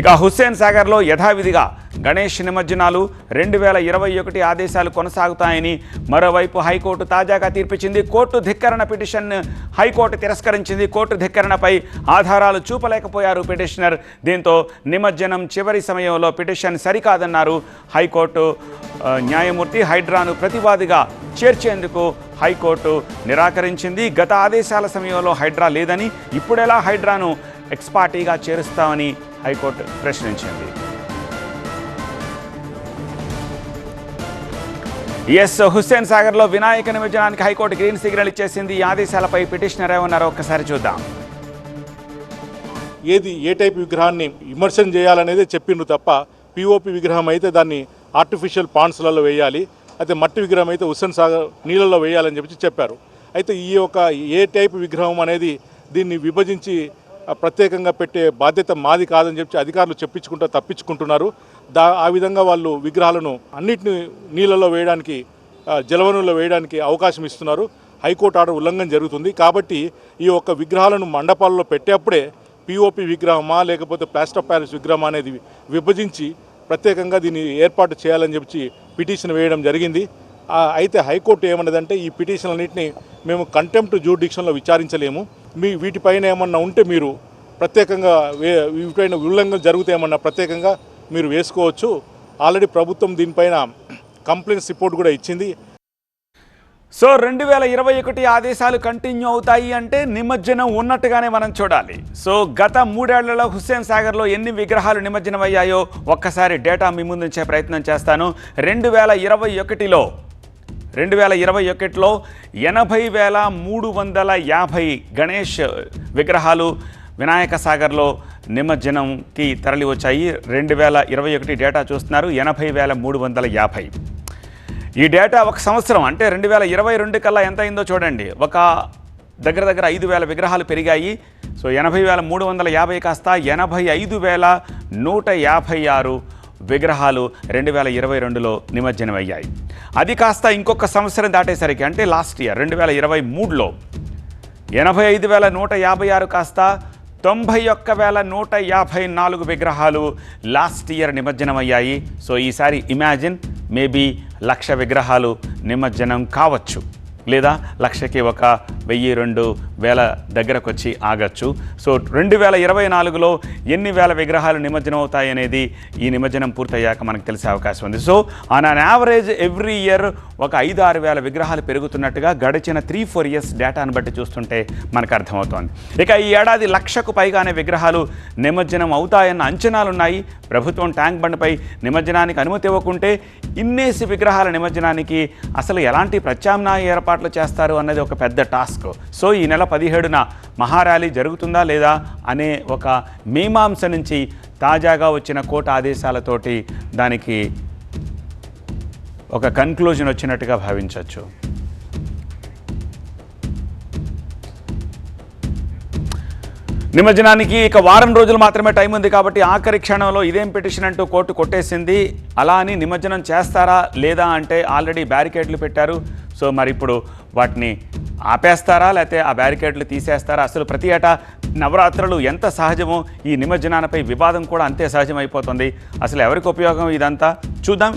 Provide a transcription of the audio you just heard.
ఇక హుస్సేన్ సాగర్లో యథావిధిగా గణేష్ నిమజ్జనాలు రెండు వేల ఇరవై ఒకటి ఆదేశాలు కొనసాగుతాయని మరోవైపు హైకోర్టు తాజాగా తీర్పిచ్చింది. కోర్టు ధిక్కరణ పిటిషన్ హైకోర్టు తిరస్కరించింది. కోర్టు ధిక్కరణపై ఆధారాలు చూపలేకపోయారు పిటిషనర్. దీంతో నిమజ్జనం చివరి సమయంలో పిటిషన్ సరికాదన్నారు. హైకోర్టు న్యాయమూర్తి హైడ్రాను ప్రతివాదిగా చేర్చేందుకు హైకోర్టు నిరాకరించింది. గత ఆదేశాల సమయంలో హైడ్రా లేదని ఇప్పుడెలా హైడ్రాను ఎక్స్పార్టీగా చేరుస్తామని హైకోర్టు ప్రశ్నించింది. ఎస్ హుస్సేన్ సాగర్లో వినాయక నిమజ్జనానికి హైకోర్టు గ్రీన్ సిగ్నల్ ఇచ్చేసింది. ఈ ఆదేశాలపై పిటిషనర్ ఏమన్నారో ఒక్కసారి చూద్దాం. ఏది ఏ టైప్ విగ్రహాన్ని విమర్శనం చేయాలనేది చెప్పిండ్రు తప్ప పిఓపి విగ్రహం అయితే దాన్ని ఆర్టిఫిషియల్ పాండ్స్లలో వేయాలి అయితే మట్టి విగ్రహం అయితే హుస్సేన్ సాగర్ నీళ్ళల్లో వేయాలని చెప్పి చెప్పారు. అయితే ఈ యొక్క ఏ టైప్ విగ్రహం అనేది దీన్ని విభజించి ప్రత్యేకంగా పెట్టే బాధ్యత మాది కాదని చెప్పి అధికారులు చెప్పించుకుంటూ తప్పించుకుంటున్నారు. దా ఆ విధంగా వాళ్ళు విగ్రహాలను అన్నిటిని నీళ్ళలో వేయడానికి జలవనంలో వేయడానికి అవకాశం ఇస్తున్నారు. హైకోర్టు ఆర్డర్ ఉల్లంఘన జరుగుతుంది. కాబట్టి ఈ యొక్క విగ్రహాలను మండపాల్లో పెట్టేప్పుడే పిఓపి విగ్రహమా లేకపోతే ప్లాస్టర్ ఆఫ్ ప్యారిస్ విగ్రహం అనేది విభజించి ప్రత్యేకంగా దీన్ని ఏర్పాటు చేయాలని చెప్పి పిటిషన్ వేయడం జరిగింది. అయితే హైకోర్టు ఏమన్నదంటే ఈ పిటిషన్ అన్నింటినీ మేము కంటెంప్ట్ జ్యూడిక్షన్లో విచారించలేము. మీ వీటిపైన ఏమన్నా ఉంటే మీరు ప్రత్యేకంగా వీటిపైన ఉల్లంఘన జరిగితే ఏమన్నా ప్రత్యేకంగా మీరు వేసుకోవచ్చు. ఆల్రెడీ ప్రభుత్వం దీనిపైన కంప్లైంట్స్ రిపోర్ట్ కూడా ఇచ్చింది. సో రెండు వేల ఇరవై ఒకటి ఆదేశాలు కంటిన్యూ అవుతాయి అంటే నిమజ్జనం ఉన్నట్టుగానే మనం చూడాలి. సో గత మూడేళ్ళలో హుస్సేన్ సాగర్లో ఎన్ని విగ్రహాలు నిమజ్జనం అయ్యాయో ఒక్కసారి డేటా మీ ముందుంచే ప్రయత్నం చేస్తాను. రెండు వేల ఇరవై ఒకటిలో రెండు వేల ఇరవై ఒకటిలో ఎనభై వేల మూడు వందల యాభై గణేష్ విగ్రహాలు వినాయక సాగర్లో నిమజ్జనంకి తరలి వచ్చాయి రెండు వేల ఇరవై ఒకటి డేటా చూస్తున్నారు ఎనభై వేల మూడు వందల యాభై. ఈ డేటా ఒక సంవత్సరం అంటే రెండు వేల ఇరవై రెండు కల్లా ఎంత అయిందో చూడండి. ఒక దగ్గర దగ్గర ఐదు వేల విగ్రహాలు పెరిగాయి. సో ఎనభై వేల మూడు వందల యాభై కాస్త ఎనభై ఐదు వేల నూట యాభై ఆరు విగ్రహాలు రెండు వేల ఇరవై రెండులో నిమజ్జనమయ్యాయి. అది కాస్త ఇంకొక సంవత్సరం దాటేసరికి అంటే లాస్ట్ ఇయర్ రెండు వేల ఇరవై మూడులో ఎనభై ఐదు వేల నూట యాభై ఆరు కాస్త తొంభై ఒక్క వేల నూట యాభై నాలుగు విగ్రహాలు లాస్ట్ ఇయర్ నిమజ్జనం అయ్యాయి సో ఈసారి ఇమాజిన్ మేబీ లక్ష విగ్రహాలు నిమజ్జనం కావచ్చు. లేదా లక్షకి ఒక వెయ్యి రెండు వేల దగ్గరకు వచ్చి ఆగచ్చు. సో రెండు వేల ఇరవై నాలుగులో ఎన్ని వేల విగ్రహాలు నిమజ్జనం అవుతాయి అనేది ఈ నిమజ్జనం పూర్తయ్యాక మనకు తెలిసే అవకాశం ఉంది. So on an average every year ఒక ఐదు ఆరు వేల విగ్రహాలు పెరుగుతున్నట్టుగా గడిచిన త్రీ ఫోర్ ఇయర్స్ డేటాను బట్టి చూస్తుంటే మనకు అర్థమవుతోంది. ఇక ఈ ఏడాది లక్షకు పైగానే విగ్రహాలు నిమజ్జనం అవుతాయన్న అంచనాలున్నాయి. ప్రభుత్వం ట్యాంక్ బండ్పై నిమజ్జనానికి అనుమతి ఇవ్వకుంటే ఇన్నేసి విగ్రహాల నిమజ్జనానికి అసలు ఎలాంటి ప్రత్యామ్నాయ ఏర్పాటు ఏర్పాట్లు చేస్తారు అన్నది ఒక పెద్ద టాస్క్. సో ఈ నెల పదిహేడున మహారాలీ జరుగుతుందా లేదా అనే ఒక మీమాంస నుంచి తాజాగా వచ్చిన కోర్టు ఆదేశాలతోటి దానికి ఒక కన్క్లూజన్ వచ్చినట్టుగా భావించవచ్చు. నిమజ్జనానికి ఇక వారం రోజులు మాత్రమే టైం ఉంది కాబట్టి ఆఖరి క్షణంలో ఇదేం పిటిషన్ అంటూ కోర్టు కొట్టేసింది. అలా అని నిమజ్జనం చేస్తారా లేదా అంటే ఆల్రెడీ బ్యారికేడ్లు పెట్టారు. సో మరి ఇప్పుడు వాటిని ఆపేస్తారా? లేకపోతే ఆ బ్యారికేడ్లు తీసేస్తారా? అసలు ప్రతి ఏటా నవరాత్రులు ఎంత సహజమో ఈ నిమజ్జనాలపై వివాదం కూడా అంతే సహజమైపోతుంది. అసలు ఎవరికి ఉపయోగం ఇదంతా? చూద్దాం.